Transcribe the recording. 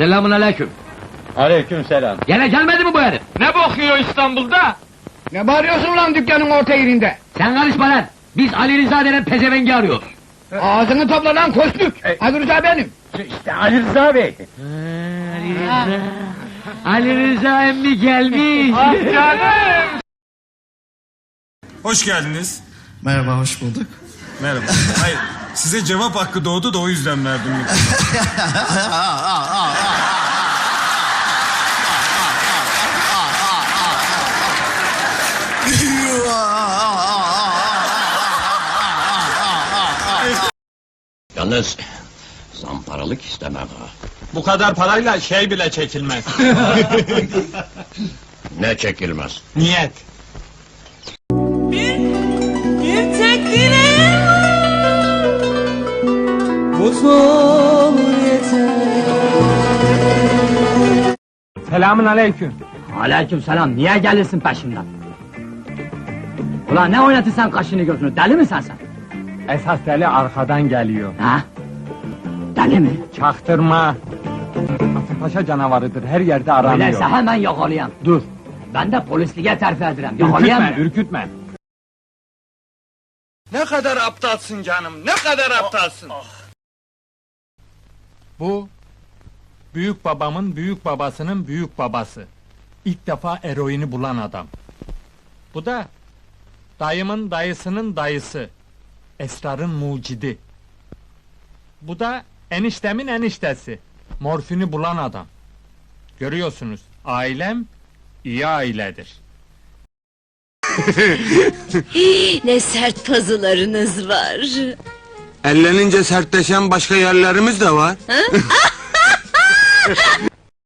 Selamun aleyküm. Aleyküm selam. Gene gelmedi mi bu herif? Ne bakıyor İstanbul'da? Ne bağırıyorsun lan dükkanın orta yerinde? Sen karışma lan. Biz Ali Rıza denen pezevengi arıyoruz. Ağzını topla lan kosluk. Ali Rıza benim. İşte Ali Rıza Bey. Ali Rıza. Ali Rıza emmi gelmiş. canım. Hoş geldiniz. Merhaba, hoş bulduk. Merhaba. Hayır, size cevap hakkı doğdu da o yüzden verdim. Yalnız zamparalık istemem ha. Bu kadar parayla şey bile çekilmez. Ne çekilmez. Niyet. Selamun aleyküm. Aleyküm selam. Niye gelirsin peşimden? Ulan ne oynatırsan kaşını gözünü? Deli misin sen? Esas deli arkadan geliyor. Ha? Deli mi? Çaktırma. Paşa canavarıdır, her yerde aranıyor. Öyleyse hemen yakalayayım. Dur. Ben de polisliğe terfi ederim. Ürkütme, Yakalayayım mı? ürkütme. Ne kadar aptalsın canım, ne kadar aptalsın. Bu büyük babamın büyük babasının büyük babası. İlk defa eroini bulan adam. Bu da dayımın dayısının dayısı. Esrarın mucidi. Bu da eniştemin eniştesi. Morfini bulan adam. Görüyorsunuz, ailem iyi ailedir. Ne sert pazılarınız var Ellenince sertleşen başka yerlerimiz de var.